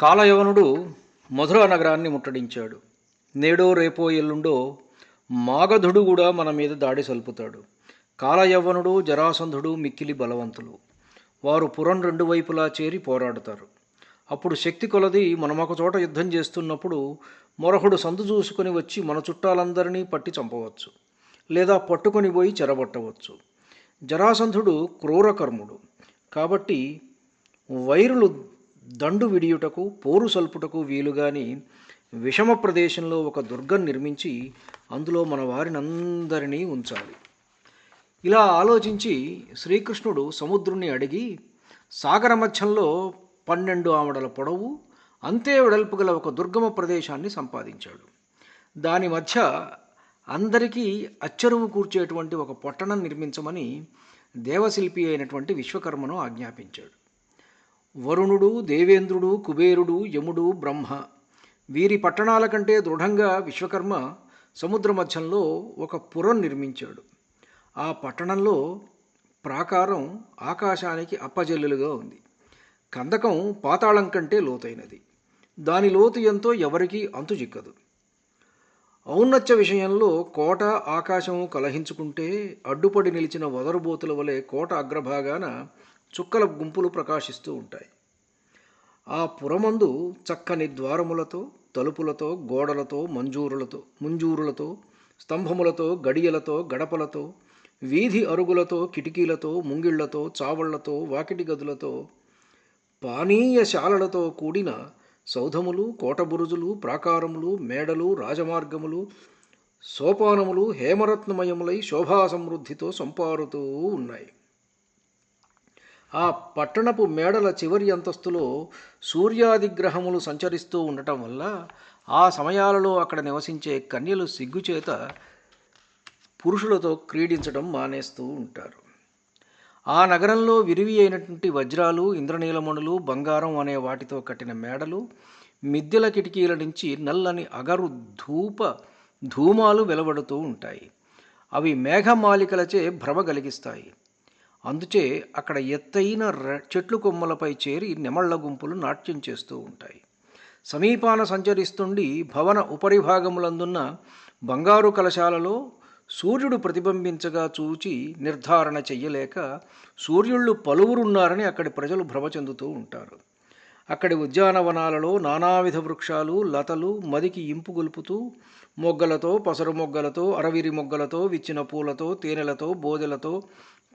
కాలయవనుడు మధుర నగరాన్ని ముట్టడించాడు. నేడో రేపో ఎల్లుండో మాగధుడు కూడా మన మీద దాడి సల్పుతాడు. కాలయవనుడు జరాసంధుడు మిక్కిలి బలవంతులు. వారు పురం రెండు వైపులా చేరి పోరాడతారు. అప్పుడు శక్తి కొలది మనం చోట యుద్ధం చేస్తున్నప్పుడు మొరహుడు సందు చూసుకొని వచ్చి మన చుట్టాలందరినీ పట్టి చంపవచ్చు లేదా పట్టుకొని పోయి చెరబట్టవచ్చు. జరాసంధుడు క్రూరకర్ముడు కాబట్టి వైరులు దండు విడియుటకు పోరు సల్పుటకు వీలుగాని విషమ ప్రదేశంలో ఒక దుర్గం నిర్మించి అందులో మన వారినందరినీ ఉంచాలి. ఇలా ఆలోచించి శ్రీకృష్ణుడు సముద్రుణ్ణి అడిగి సాగర మధ్యంలో పన్నెండు ఆమడల పొడవు అంతే వెడల్పు గల ఒక దుర్గమ ప్రదేశాన్ని సంపాదించాడు. దాని మధ్య అందరికీ అచ్చరువు కూర్చేటువంటి ఒక పట్టణం నిర్మించమని దేవశిల్పి అయినటువంటి విశ్వకర్మను ఆజ్ఞాపించాడు. వరుణుడు దేవేంద్రుడు కుబేరుడు యముడు బ్రహ్మ. వీరి పట్టణాల కంటే దృఢంగా విశ్వకర్మ సముద్ర మధ్యంలో ఒక పురం నిర్మించాడు. ఆ పట్టణంలో ప్రాకారం ఆకాశానికి అప్పజల్లులుగా ఉంది. కందకం పాతాళం కంటే లోతైనది. దాని లోతు ఎంతో ఎవరికీ అంతు చిక్కదు. ఔన్నత్య విషయంలో కోట ఆకాశము కలహించుకుంటే అడ్డుపడి నిలిచిన వదరుబోతుల వలె కోట అగ్రభాగాన చుక్కల గుంపులు ప్రకాశిస్తూ ఉంటాయి. ఆ పురమందు చక్కని ద్వారములతో తలుపులతో గోడలతో మంజూరులతో ముంజూరులతో స్తంభములతో గడియలతో గడపలతో వీధి అరుగులతో కిటికీలతో ముంగిళ్ళతో చావళ్ళతో వాకిటి గదులతో పానీయశాలలతో కూడిన సౌధములు కోటబురుజులు ప్రాకారములు మేడలు రాజమార్గములు సోపానములు హేమరత్నమయములై శోభా సమృద్ధితో సంపారుతూ ఉన్నాయి. ఆ పట్టణపు మేడల చివరి అంతస్తులో సూర్యాదిగ్రహములు సంచరిస్తూ ఉండటం వల్ల ఆ సమయాలలో అక్కడ నివసించే కన్యలు సిగ్గుచేత పురుషులతో క్రీడించడం మానేస్తూ ఉంటారు. ఆ నగరంలో విరివి అయినటువంటి వజ్రాలు ఇంద్రనీలమణులు బంగారం అనే వాటితో కట్టిన మేడలు మిద్దెల కిటికీల నుంచి నల్లని అగరు ధూప ధూమాలు వెలువడుతూ ఉంటాయి. అవి మేఘమాలికలచే భ్రమ కలిగిస్తాయి. అందుచే అక్కడ ఎత్తైన రె- చెట్లు కొమ్మలపై చేరి నెమళ్ళ గుంపులు నాట్యం చేస్తూ ఉంటాయి. సమీపాన సంచరిస్తుండి భవన ఉపరిభాగములందున్న బంగారు కలశాలలో సూర్యుడు ప్రతిబింబించగా చూచి నిర్ధారణ చెయ్యలేక సూర్యుళ్ళు పలువురున్నారని అక్కడి ప్రజలు భ్రమ చెందుతూ ఉంటారు. అక్కడి ఉద్యానవనాలలో నానావిధ వృక్షాలు లతలు మదికి ఇంపు గొలుపుతూ మొగ్గలతో పసరు మొగ్గలతో అరవిరి మొగ్గలతో విచ్చిన పూలతో తేనెలతో బోదెలతో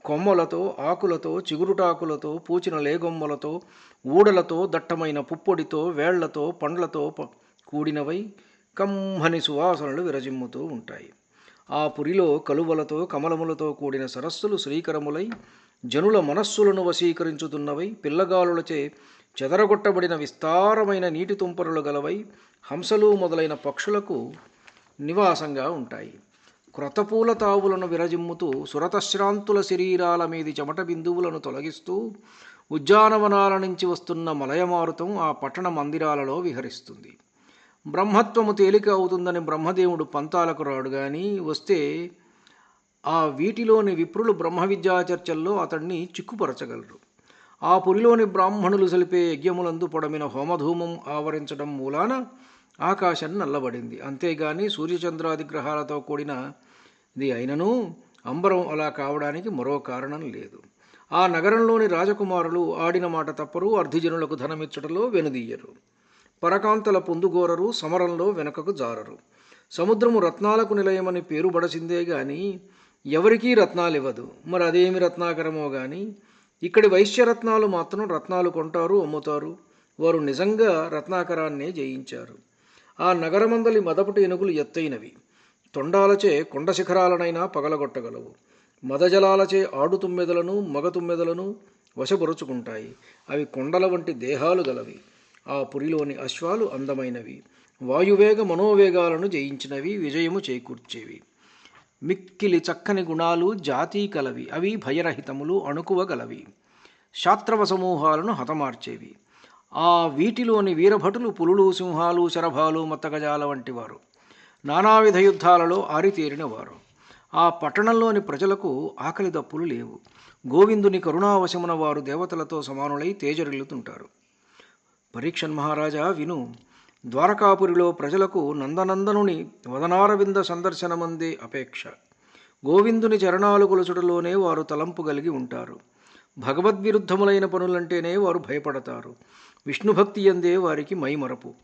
కొమ్మలతో ఆకులతో చిగురుటాకులతో పూచిన లేగొమ్మలతో ఊడలతో దట్టమైన పుప్పొడితో వేళ్ళతో పండ్లతో కూడినవై కమ్మని సువాసనలు విరజిమ్ముతూ ఉంటాయి. ఆ పురిలో కలువలతో కమలములతో కూడిన సరస్సులు శ్రీకరములై జనుల మనస్సులను వశీకరించుతున్నవై పిల్లగాలులచే చెదరగొట్టబడిన విస్తారమైన నీటి తుంపరులు గలవై హంసలు మొదలైన పక్షులకు నివాసంగా ఉంటాయి. క్రతపూల తావులను విరజిమ్ముతూ సురతశ్రాంతుల శరీరాల మీది చెమట బిందువులను తొలగిస్తూ ఉద్యానవనాల నుంచి వస్తున్న మలయమారుతం ఆ పట్టణ మందిరాలలో విహరిస్తుంది. బ్రహ్మత్వము తేలిక అవుతుందని బ్రహ్మదేవుడు పంతాలకు రాడు గాని వస్తే ఆ వీటిలోని విప్రులు బ్రహ్మ విద్యాచర్చల్లో అతన్ని చిక్కుపరచగలరు. ఆ పురిలోని బ్రాహ్మణులు సలిపే యజ్ఞములందు పొడమిన హోమధూమం ఆవరించడం మూలాన ఆకాశం నల్లబడింది. అంతేగాని సూర్యచంద్రాది గ్రహాలతో కూడిన ఇది అయినను అంబరం అలా కావడానికి మరో కారణం లేదు. ఆ నగరంలోని రాజకుమారులు ఆడిన మాట తప్పరు అర్ధిజనులకు ధనమిచ్చటలో వెనుదీయరు. పరకాంతల పొందుగోరరు సమరంలో వెనకకు జారరు. సముద్రము రత్నాలకు నిలయమని పేరు బడసిందే గాని ఎవరికీ రత్నాలివ్వదు. మరి అదేమి రత్నాకరమో గాని ఇక్కడి వైశ్యరత్నాలు మాత్రం రత్నాలు కొంటారు అమ్ముతారు. వారు నిజంగా రత్నాకరాన్నే జయించారు. ఆ నగరమందలి మదపటి ఎనుగులు ఎత్తైనవి. తొండాలచే కొండ శిఖరాలనైనా పగలగొట్టగలవు. మదజలాలచే ఆడు తుమ్మెదలను మగ తుమ్మెదలను వశపరుచుకుంటాయి. అవి కొండల వంటి దేహాలు గలవి. ఆ పురిలోని అశ్వాలు అందమైనవి. వాయువేగ మనోవేగాలను జయించినవి విజయము చేకూర్చేవి. మిక్కిలి చక్కని గుణాలు జాతీ కలవి. అవి భయరహితములు అణుకువ గలవి శాస్త్రవ సమూహాలను హతమార్చేవి. ఆ వీటిలోని వీరభటులు పులులు సింహాలు శరభాలు మత్తగజాల వంటివారు. నానావిధ యుద్ధాలలో ఆరితేరిన వారు ఆ పట్టణంలోని ప్రజలకు ఆకలి దప్పులు లేవు. గోవిందుని కరుణావశమున వారు దేవతలతో సమానులై తేజరిల్లుతుంటారు. పరీక్షన్ మహారాజా విను. ద్వారకాపురిలో ప్రజలకు నందనందనుని వదనారవింద సందర్శనమందే అపేక్ష. గోవిందుని చరణాలు కొలుచుటలోనే వారు తలంపు కలిగి ఉంటారు. భగవద్విరుద్ధములైన పనులంటేనే వారు భయపడతారు. విష్ణుభక్తి ఎందే వారికి మైమరపు.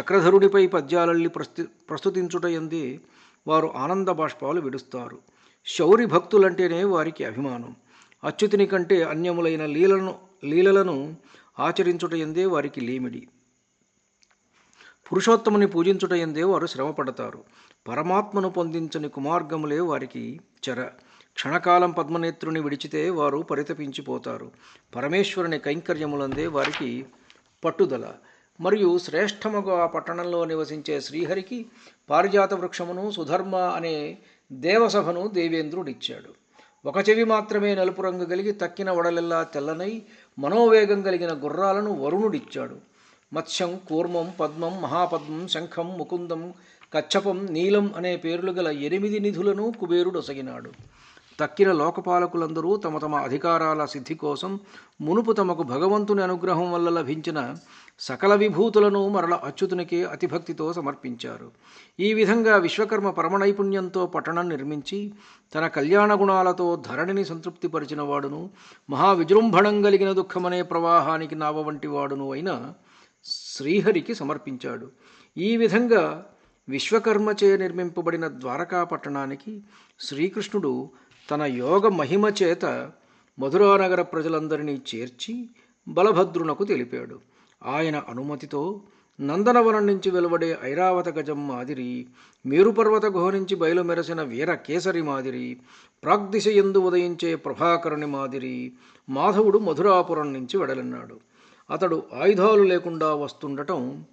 చక్రధరుడిపై పద్యాలల్లి ప్రస్తు ప్రస్తుతించుట ఎందే వారు ఆనంద బాష్పాలు విడుస్తారు. శౌరి భక్తులంటేనే వారికి అభిమానం. అచ్యుతిని కంటే అన్యములైన లీలను లీలలను ఆచరించుట ఎందే వారికి లేమిడి. పురుషోత్తముని పూజించుట ఎందే వారు శ్రమపడతారు. పరమాత్మను పొందించని కుమార్గములే వారికి చెర. క్షణకాలం పద్మనేత్రుని విడిచితే వారు పరితపించిపోతారు. పరమేశ్వరుని కైంకర్యములందే వారికి పట్టుదల. మరియు శ్రేష్టముగా ఆ పట్టణంలో నివసించే శ్రీహరికి పారిజాత వృక్షమును సుధర్మ అనే దేవసభను దేవేంద్రుడిచ్చాడు. ఒక చెవి మాత్రమే నలుపు రంగు కలిగి తక్కిన వడలెల్లా తెల్లనై మనోవేగం కలిగిన గుర్రాలను వరుణుడిచ్చాడు. మత్స్యం కూర్మం పద్మం మహాపద్మం శంఖం ముకుందం కచ్చపం నీలం అనే పేర్లు గల ఎనిమిది నిధులను కుబేరుడసగినాడు. తక్కిన లోకపాలకులందరూ తమ తమ అధికారాల సిద్ధి కోసం మునుపు తమకు భగవంతుని అనుగ్రహం వల్ల లభించిన సకల విభూతులను మరల అచ్యుతునికే అతిభక్తితో సమర్పించారు. ఈ విధంగా విశ్వకర్మ పరమనైపుణ్యంతో పట్టణం నిర్మించి తన కళ్యాణ గుణాలతో ధరణిని సంతృప్తిపరిచిన వాడును మహావిజృంభణం కలిగిన దుఃఖమనే ప్రవాహానికి నావ వంటి వాడును అయిన శ్రీహరికి సమర్పించాడు. ఈ విధంగా విశ్వకర్మచే నిర్మింపబడిన ద్వారకా పట్టణానికి శ్రీకృష్ణుడు తన యోగ మహిమ చేత మధురానగర ప్రజలందరినీ చేర్చి బలభద్రునకు తెలిపాడు. ఆయన అనుమతితో నందనవనం నుంచి వెలువడే ఐరావత గజం మాదిరి మేరుపర్వత గుహ నుంచి బయలుమెరసిన వీర కేసరి మాదిరి ప్రాగ్దిశ ఎందు ఉదయించే ప్రభాకరుని మాదిరి మాధవుడు మధురాపురం నుంచి వెడలన్నాడు. అతడు ఆయుధాలు లేకుండా వస్తుండటం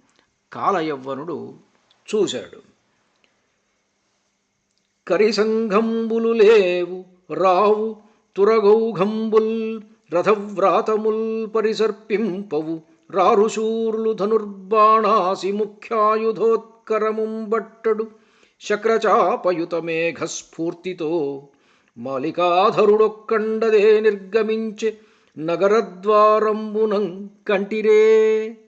కాలయవ్వనుడు చూశాడు. కరిసంఘంబులు లేవు రావు తురగౌఘంబుల్ రథవ్రాతముల్ పరిసర్పింపవు రారుశూర్లు ధనుర్బాణాసి ముఖ్యాయుధోత్కరముంబట్టడు శక్రచాపయుత మేఘస్ఫూర్తితో మాలికాధరుడొక్కండదే నిర్గమించే నగరద్వారంబునం కంటిరే.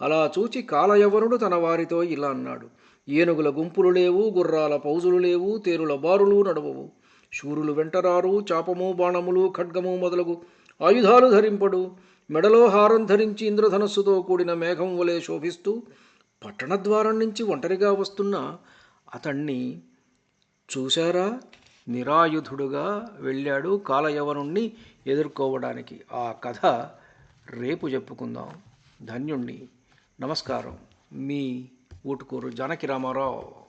అలా చూచి కాలయవనుడు తన వారితో ఇలా అన్నాడు. ఏనుగుల గుంపులు లేవు గుర్రాల పౌజులు లేవు తేరుల బారులు నడవవు. శూరులు వెంటరారు చాపము బాణములు ఖడ్గము మొదలగు ఆయుధాలు ధరింపడు. మెడలో హారం ధరించి ఇంద్రధనస్సుతో కూడిన మేఘం వలె శోభిస్తూ పట్టణద్వారం నుంచి ఒంటరిగా వస్తున్న అతణ్ణి చూశారా? నిరాయుధుడుగా వెళ్ళాడు కాలయవనుణ్ణి ఎదుర్కోవడానికి. ఆ కథ రేపు చెప్పుకుందాం. ధన్యుణ్ణి. నమస్కారం. మీ ఊటుకూరు జానకి రామారావు.